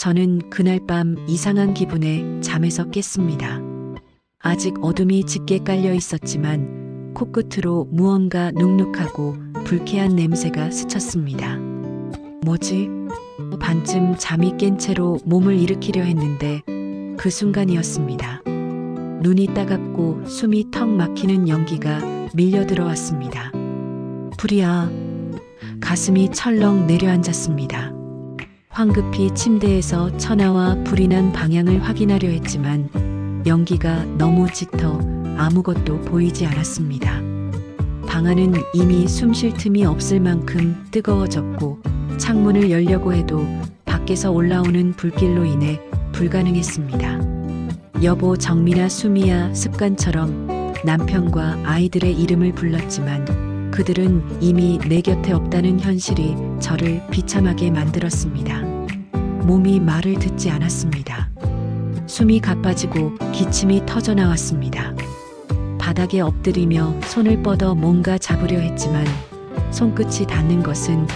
저는 그날 밤 이상한 기분에 잠에서 깼습니다. 아직 어둠이 짙게 깔려 있었지만 코끝으로 무언가 눅눅하고 불쾌한 냄새가 스쳤습니다. 뭐지? 반쯤 잠이 깬 채로 몸을 일으키려 했는데 그 순간이었습니다. 눈이 따갑고 숨이 턱 막히는 연기가 밀려 들어왔습니다. 불이야. 가슴이 철렁 내려앉았습니다. 황급히 침대에서 천하와 불이 난 방향을 확인하려 했지만 연기가 너무 짙어 아무것도 보이지 않았습니다. 방 안은 이미 숨 쉴 틈이 없을 만큼 뜨거워졌고 창문을 열려고 해도 밖에서 올라오는 불길로 인해 불가능했습니다. 여보 정미나 수미야 습관처럼 남편과 아이들의 이름을 불렀지만 그들은 이미 내 곁에 없다는 현실이 저를 비참하게 만들었습니다. 몸이 말을 듣지 않았습니다. 숨이 가빠지고 기침이 터져 나왔습니다. 바닥에 엎드리며 손을 뻗어 뭔가 잡으려 했지만 손끝이 닿는 것은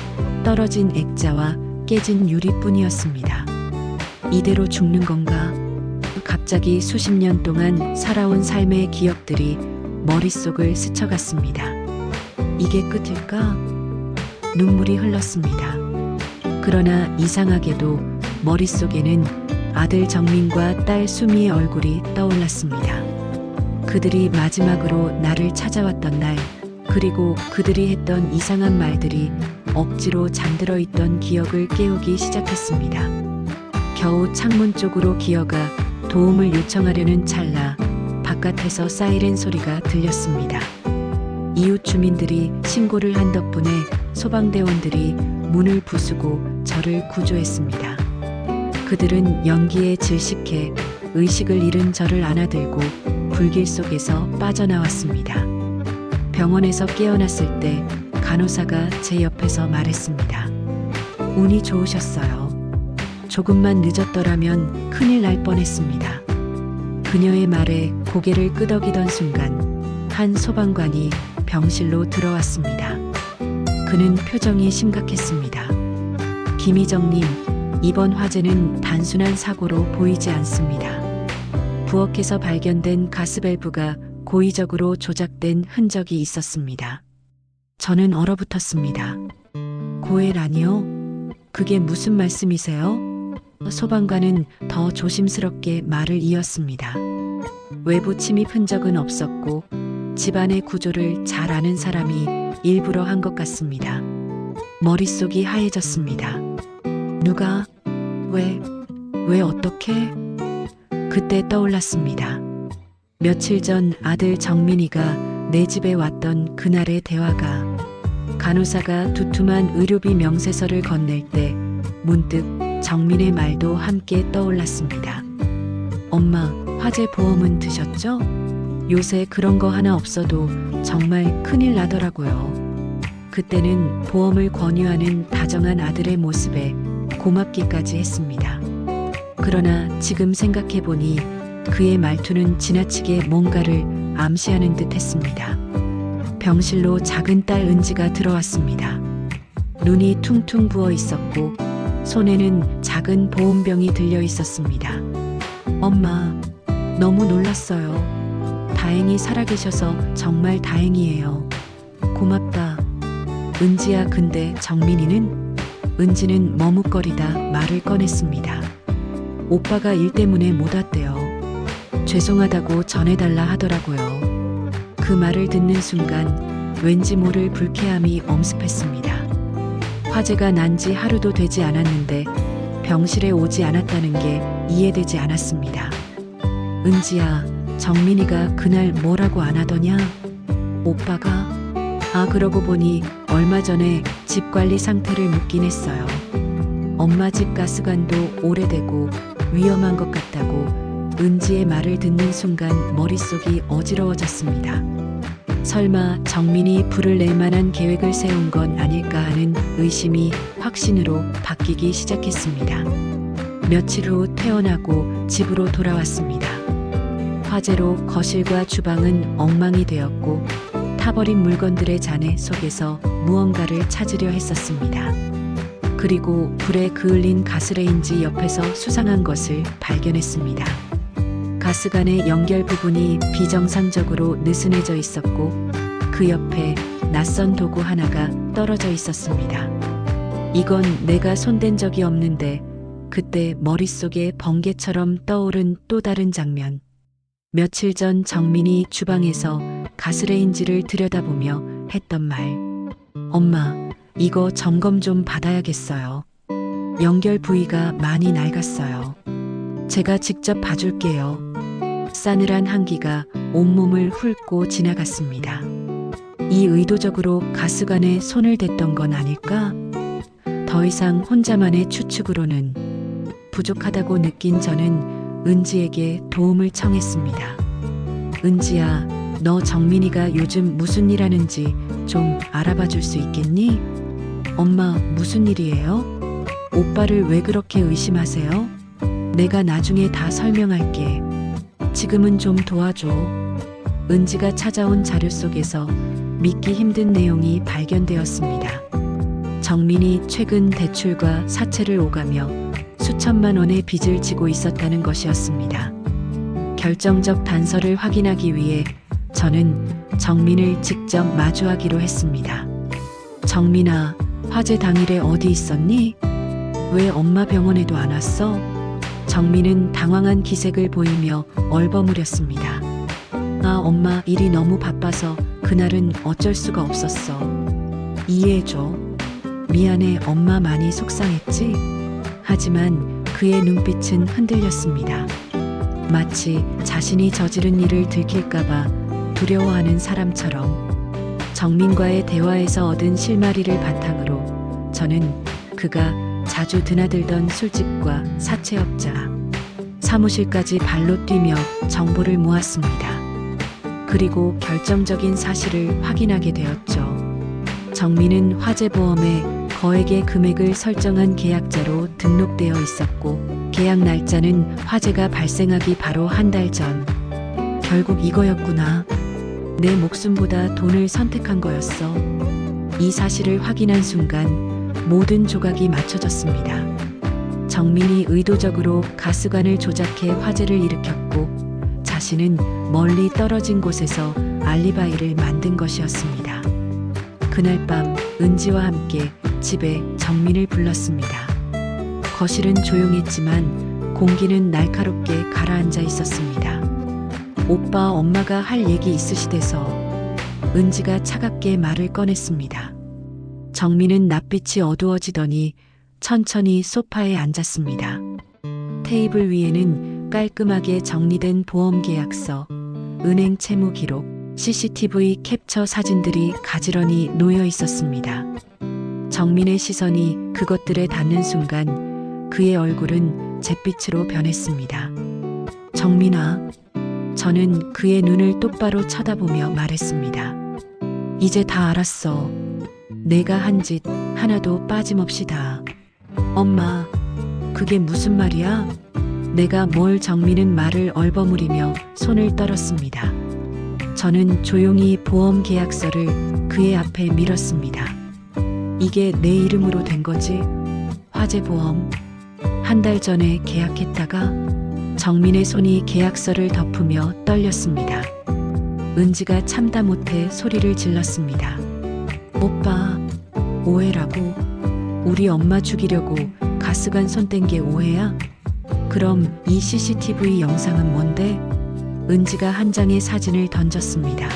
떨어진 액자와 깨진 유리뿐이었습니다. 이대로 죽는 건가? 갑자기 수십 년 동안 살아온 삶의 기억들이 머릿속을 스쳐갔습니다. 이게 끝일까? 눈물이 흘렀습니다. 그러나 이상하게도 머릿속에는 아들 정민과 딸 수미의 얼굴이 떠올랐습니다. 그들이 마지막으로 나를 찾아왔던 날, 그리고 그들이 했던 이상한 말들이 억지로 잠들어 있던 기억을 깨우기 시작했습니다. 겨우 창문 쪽으로 기어가 도움을 요청하려는 찰나 바깥에서 사이렌 소리가 들렸습니다. 이웃 주민들이 신고를 한 덕분에 소방대원들이 문을 부수고 저를 구조했습니다. 그들은 연기에 질식해 의식을 잃은 저를 안아들고 불길 속에서 빠져나왔습니다. 병원에서 깨어났을 때 간호사가 제 옆에서 말했습니다. 운이 좋으셨어요. 조금만 늦었더라면 큰일 날 뻔했습니다. 그녀의 말에 고개를 끄덕이던 순간 한 소방관이 병실로 들어왔습니다. 그는 표정이 심각했습니다. 김희정님, 이번 화재는 단순한 사고로 보이지 않습니다. 부엌에서 발견된 가스밸브가 고의적으로 조작된 흔적이 있었습니다. 저는 얼어붙었습니다. 고해라니요? 그게 무슨 말씀이세요? 소방관은 더 조심스럽게 말을 이었습니다. 외부 침입 흔적은 없었고 집안의 구조를 잘 아는 사람이 일부러 한 것 같습니다. 머릿속이 하얘졌습니다. 누가? 왜? 왜 어떻게? 그때 떠올랐습니다. 며칠 전 아들 정민이가 내 집에 왔던 그날의 대화가 간호사가 두툼한 의료비 명세서를 건넬 때 문득 정민의 말도 함께 떠올랐습니다. 엄마, 화재 보험은 드셨죠? 요새 그런 거 하나 없어도 정말 큰일 나더라고요. 그때는 보험을 권유하는 다정한 아들의 모습에 고맙기까지 했습니다. 그러나 지금 생각해보니 그의 말투는 지나치게 뭔가를 암시하는 듯 했습니다. 병실로 작은 딸 은지가 들어왔습니다. 눈이 퉁퉁 부어 있었고 손에는 작은 보온병이 들려 있었습니다. 엄마, 너무 놀랐어요. 다행히 살아계셔서 정말 다행이에요. 고맙다. 은지야, 근데 정민이는? 은지는 머뭇거리다 말을 꺼냈습니다. 오빠가 일 때문에 못 왔대요. 죄송하다고 전해달라 하더라고요. 그 말을 듣는 순간 왠지 모를 불쾌함이 엄습했습니다. 화재가 난 지 하루도 되지 않았는데 병실에 오지 않았다는 게 이해되지 않았습니다. 은지야, 정민이가 그날 뭐라고 안 하더냐? 오빠가? 아, 그러고 보니 얼마 전에 집 관리 상태를 묻긴 했어요. 엄마 집 가스관도 오래되고 위험한 것 같다고 은지의 말을 듣는 순간 머릿속이 어지러워졌습니다. 설마 정민이 불을 낼 만한 계획을 세운 건 아닐까 하는 의심이 확신으로 바뀌기 시작했습니다. 며칠 후 퇴원하고 집으로 돌아왔습니다. 화재로 거실과 주방은 엉망이 되었고 타버린 물건들의 잔해 속에서 무언가를 찾으려 했었습니다. 그리고 불에 그을린 가스레인지 옆에서 수상한 것을 발견했습니다. 가스관의 연결 부분이 비정상적으로 느슨해져 있었고 그 옆에 낯선 도구 하나가 떨어져 있었습니다. 이건 내가 손댄 적이 없는데 그때 머릿속에 번개처럼 떠오른 또 다른 장면. 며칠 전 정민이 주방에서 가스레인지를 들여다보며 했던 말. 엄마, 이거 점검 좀 받아야겠어요. 연결 부위가 많이 낡았어요. 제가 직접 봐줄게요. 싸늘한 한기가 온몸을 훑고 지나갔습니다. 이 의도적으로 가스관에 손을 댔던 건 아닐까? 더 이상 혼자만의 추측으로는 부족하다고 느낀 저는 은지에게 도움을 청했습니다. 은지야, 너 정민이가 요즘 무슨 일 하는지 좀 알아봐 줄 수 있겠니? 엄마, 무슨 일이에요? 오빠를 왜 그렇게 의심하세요? 내가 나중에 다 설명할게. 지금은 좀 도와줘. 은지가 찾아온 자료 속에서 믿기 힘든 내용이 발견되었습니다. 정민이 최근 대출과 사채를 오가며 수천만 원의 빚을 지고 있었다는 것이었습니다. 결정적 단서를 확인하기 위해 저는 정민을 직접 마주하기로 했습니다. 정민아, 화재 당일에 어디 있었니? 왜 엄마 병원에도 안 왔어? 정민은 당황한 기색을 보이며 얼버무렸습니다. 아, 엄마 일이 너무 바빠서 그날은 어쩔 수가 없었어. 이해해줘. 미안해, 엄마 많이 속상했지? 하지만 그의 눈빛은 흔들렸습니다. 마치 자신이 저지른 일을 들킬까봐 두려워하는 사람처럼 정민과의 대화에서 얻은 실마리를 바탕으로 저는 그가 자주 드나들던 술집과 사채업자, 사무실까지 발로 뛰며 정보를 모았습니다. 그리고 결정적인 사실을 확인하게 되었죠. 정민은 화재보험에 거액의 금액을 설정한 계약자로 등록되어 있었고, 계약 날짜는 화재가 발생하기 바로 한 달 전. 결국 이거였구나. 내 목숨보다 돈을 선택한 거였어. 이 사실을 확인한 순간 모든 조각이 맞춰졌습니다. 정민이 의도적으로 가스관을 조작해 화재를 일으켰고 자신은 멀리 떨어진 곳에서 알리바이를 만든 것이었습니다. 그날 밤 은지와 함께 집에 정민을 불렀습니다. 거실은 조용했지만 공기는 날카롭게 가라앉아 있었습니다. 오빠 엄마가 할 얘기 있으시대서 은지가 차갑게 말을 꺼냈습니다. 정민은 낯빛이 어두워지더니 천천히 소파에 앉았습니다. 테이블 위에는 깔끔하게 정리된 보험 계약서, 은행 채무 기록, CCTV 캡처 사진들이 가지런히 놓여 있었습니다. 정민의 시선이 그것들에 닿는 순간 그의 얼굴은 잿빛으로 변했습니다. 정민아, 저는 그의 눈을 똑바로 쳐다보며 말했습니다. 이제 다 알았어. 내가 한 짓 하나도 빠짐없이 다. 엄마, 그게 무슨 말이야? 내가 뭘 정민은 말을 얼버무리며 손을 떨었습니다. 저는 조용히 보험 계약서를 그의 앞에 밀었습니다. 이게 내 이름으로 된 거지? 화재 보험. 한 달 전에 계약했다가 정민의 손이 계약서를 덮으며 떨렸습니다. 은지가 참다 못해 소리를 질렀습니다. 오빠, 오해라고. 우리 엄마 죽이려고 가스관 손 뗀 게 오해야? 그럼 이 CCTV 영상은 뭔데? 은지가 한 장의 사진을 던졌습니다.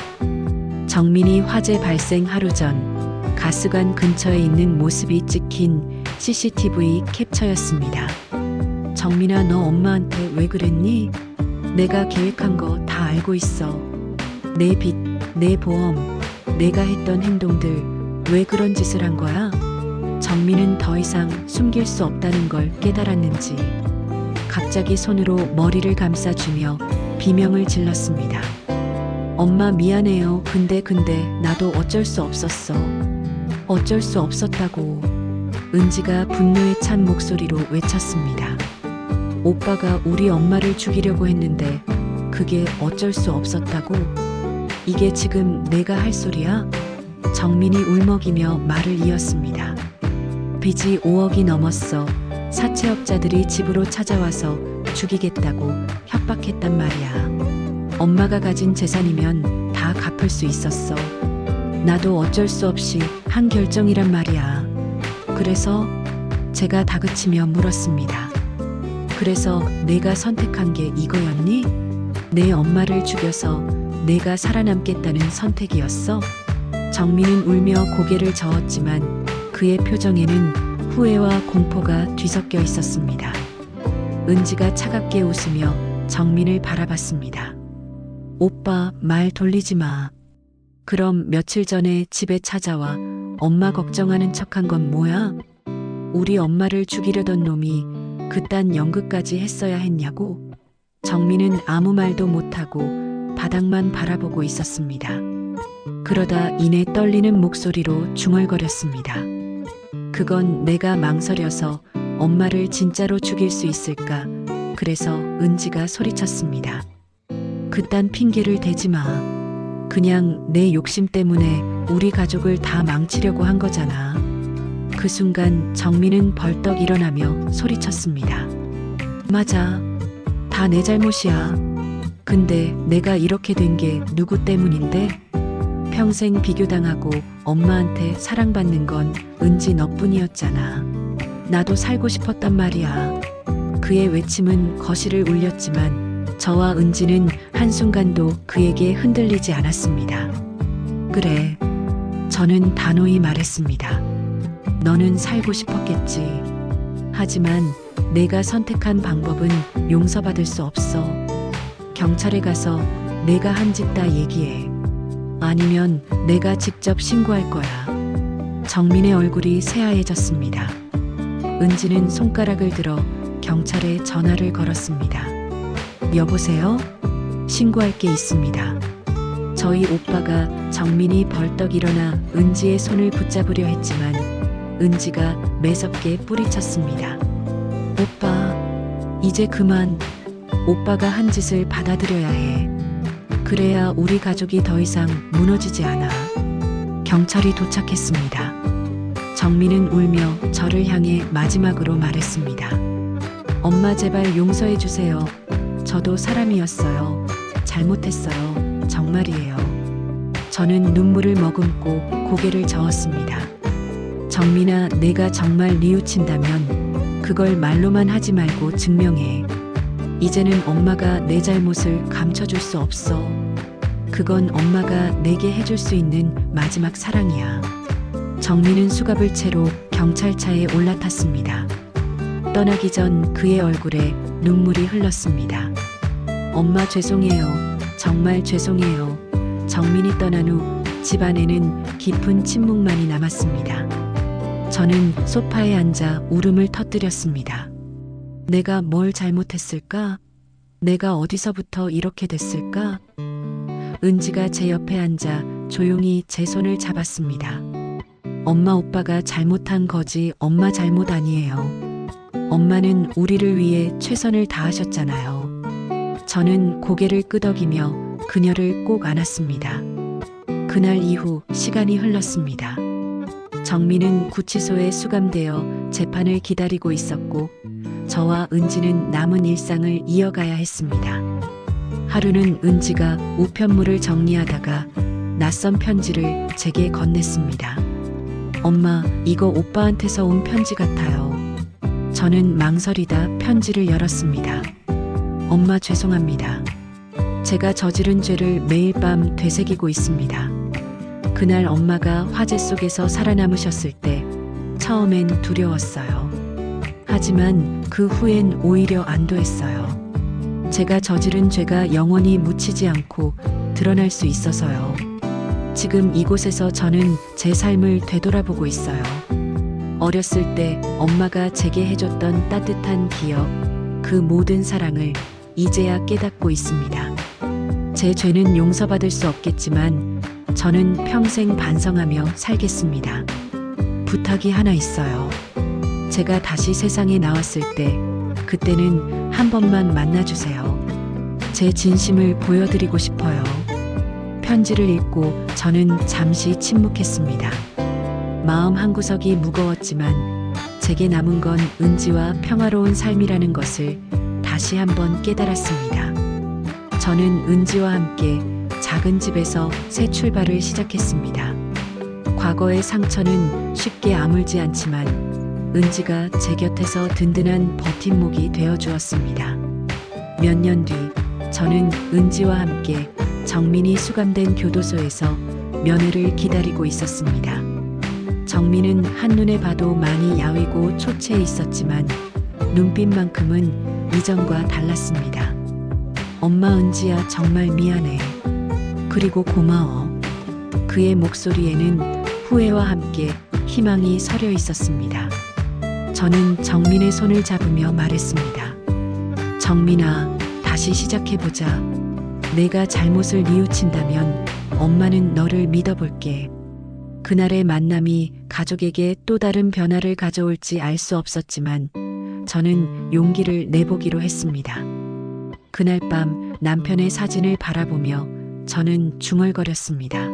정민이 화재 발생 하루 전 가스관 근처에 있는 모습이 찍힌 CCTV 캡처였습니다. 정민아, 너 엄마한테 왜 그랬니? 내가 계획한 거 다 알고 있어. 내 빚, 내 보험, 내가 했던 행동들, 왜 그런 짓을 한 거야? 정민은 더 이상 숨길 수 없다는 걸 깨달았는지 갑자기 손으로 머리를 감싸주며 비명을 질렀습니다. 엄마 미안해요. 근데 근데 나도 어쩔 수 없었어. 어쩔 수 없었다고. 은지가 분노에 찬 목소리로 외쳤습니다. 오빠가 우리 엄마를 죽이려고 했는데 그게 어쩔 수 없었다고? 이게 지금 내가 할 소리야? 정민이 울먹이며 말을 이었습니다. 빚이 5억이 넘었어. 사채업자들이 집으로 찾아와서 죽이겠다고 협박했단 말이야. 엄마가 가진 재산이면 다 갚을 수 있었어. 나도 어쩔 수 없이 한 결정이란 말이야. 그래서 제가 다그치며 물었습니다. 그래서 내가 선택한 게 이거였니? 내 엄마를 죽여서 내가 살아남겠다는 선택이었어? 정민은 울며 고개를 저었지만 그의 표정에는 후회와 공포가 뒤섞여 있었습니다. 은지가 차갑게 웃으며 정민을 바라봤습니다. 오빠 말 돌리지 마. 그럼 며칠 전에 집에 찾아와 엄마 걱정하는 척한 건 뭐야? 우리 엄마를 죽이려던 놈이 그딴 연극까지 했어야 했냐고? 정민은 아무 말도 못하고 바닥만 바라보고 있었습니다. 그러다 이내 떨리는 목소리로 중얼거렸습니다. 그건 내가 망설여서 엄마를 진짜로 죽일 수 있을까? 그래서 은지가 소리쳤습니다. 그딴 핑계를 대지 마. 그냥 내 욕심 때문에 우리 가족을 다 망치려고 한 거잖아. 그 순간 정민은 벌떡 일어나며 소리쳤습니다. 맞아. 다 내 잘못이야. 근데 내가 이렇게 된 게 누구 때문인데? 평생 비교당하고 엄마한테 사랑받는 건 은지 너뿐이었잖아. 나도 살고 싶었단 말이야. 그의 외침은 거실을 울렸지만 저와 은지는 한순간도 그에게 흔들리지 않았습니다. 그래. 저는 단호히 말했습니다. 너는 살고 싶었겠지. 하지만 내가 선택한 방법은 용서받을 수 없어. 경찰에 가서 내가 한 짓 다 얘기해. 아니면 내가 직접 신고할 거야. 정민의 얼굴이 새하얘졌습니다. 은지는 손가락을 들어 경찰에 전화를 걸었습니다. 여보세요? 신고할 게 있습니다. 저희 오빠가 정민이 벌떡 일어나 은지의 손을 붙잡으려 했지만 은지가 매섭게 뿌리쳤습니다. 오빠, 이제 그만. 오빠가 한 짓을 받아들여야 해. 그래야 우리 가족이 더 이상 무너지지 않아. 경찰이 도착했습니다. 정민은 울며 저를 향해 마지막으로 말했습니다. 엄마 제발 용서해 주세요. 저도 사람이었어요. 잘못했어요. 정말이에요. 저는 눈물을 머금고 고개를 저었습니다. 정민아, 내가 정말 뉘우친다면 그걸 말로만 하지 말고 증명해. 이제는 엄마가 내 잘못을 감춰줄 수 없어. 그건 엄마가 내게 해줄 수 있는 마지막 사랑이야. 정민은 수갑을 채로 경찰차에 올라탔습니다. 떠나기 전 그의 얼굴에 눈물이 흘렀습니다. 엄마 죄송해요. 정말 죄송해요. 정민이 떠난 후 집안에는 깊은 침묵만이 남았습니다. 저는 소파에 앉아 울음을 터뜨렸습니다. 내가 뭘 잘못했을까? 내가 어디서부터 이렇게 됐을까? 은지가 제 옆에 앉아 조용히 제 손을 잡았습니다. 엄마 오빠가 잘못한 거지 엄마 잘못 아니에요. 엄마는 우리를 위해 최선을 다하셨잖아요. 저는 고개를 끄덕이며 그녀를 꼭 안았습니다. 그날 이후 시간이 흘렀습니다. 정민은 구치소에 수감되어 재판을 기다리고 있었고 저와 은지는 남은 일상을 이어가야 했습니다. 하루는 은지가 우편물을 정리하다가 낯선 편지를 제게 건넸습니다. 엄마, 이거 오빠한테서 온 편지 같아요. 저는 망설이다 편지를 열었습니다. 엄마 죄송합니다. 제가 저지른 죄를 매일 밤 되새기고 있습니다. 그날 엄마가 화재 속에서 살아남으셨을 때 처음엔 두려웠어요. 하지만 그 후엔 오히려 안도했어요. 제가 저지른 죄가 영원히 묻히지 않고 드러날 수 있어서요. 지금 이곳에서 저는 제 삶을 되돌아보고 있어요. 어렸을 때 엄마가 제게 해줬던 따뜻한 기억, 그 모든 사랑을 이제야 깨닫고 있습니다. 제 죄는 용서받을 수 없겠지만 저는 평생 반성하며 살겠습니다. 부탁이 하나 있어요. 제가 다시 세상에 나왔을 때 그때는 한 번만 만나주세요. 제 진심을 보여드리고 싶어요. 편지를 읽고 저는 잠시 침묵했습니다. 마음 한구석이 무거웠지만 제게 남은 건 은지와 평화로운 삶이라는 것을 다시 한번 깨달았습니다. 저는 은지와 함께 작은 집에서 새 출발을 시작했습니다. 과거의 상처는 쉽게 아물지 않지만 은지가 제 곁에서 든든한 버팀목이 되어 주었습니다. 몇 년 뒤 저는 은지와 함께 정민이 수감된 교도소에서 면회를 기다리고 있었습니다. 정민은 한눈에 봐도 많이 야위고 초췌해 있었지만 눈빛만큼은 이전과 달랐습니다. 엄마 은지야 정말 미안해. 그리고 고마워. 그의 목소리에는 후회와 함께 희망이 서려 있었습니다. 저는 정민의 손을 잡으며 말했습니다. 정민아, 다시 시작해보자. 내가 잘못을 뉘우친다면 엄마는 너를 믿어볼게. 그날의 만남이 가족에게 또 다른 변화를 가져올지 알 수 없었지만 저는 용기를 내보기로 했습니다. 그날 밤 남편의 사진을 바라보며 저는 중얼거렸습니다.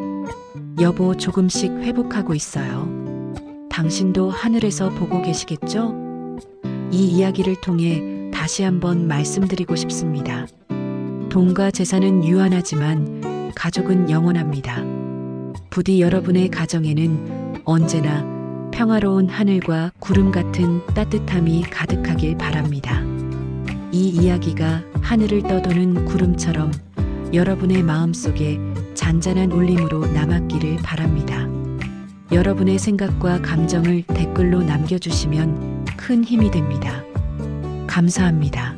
여보, 조금씩 회복하고 있어요. 당신도 하늘에서 보고 계시겠죠? 이 이야기를 통해 다시 한번 말씀드리고 싶습니다. 돈과 재산은 유한하지만 가족은 영원합니다. 부디 여러분의 가정에는 언제나 평화로운 하늘과 구름 같은 따뜻함이 가득하길 바랍니다. 이 이야기가 하늘을 떠도는 구름처럼 여러분의 마음속에 잔잔한 울림으로 남았기를 바랍니다. 여러분의 생각과 감정을 댓글로 남겨주시면 큰 힘이 됩니다. 감사합니다.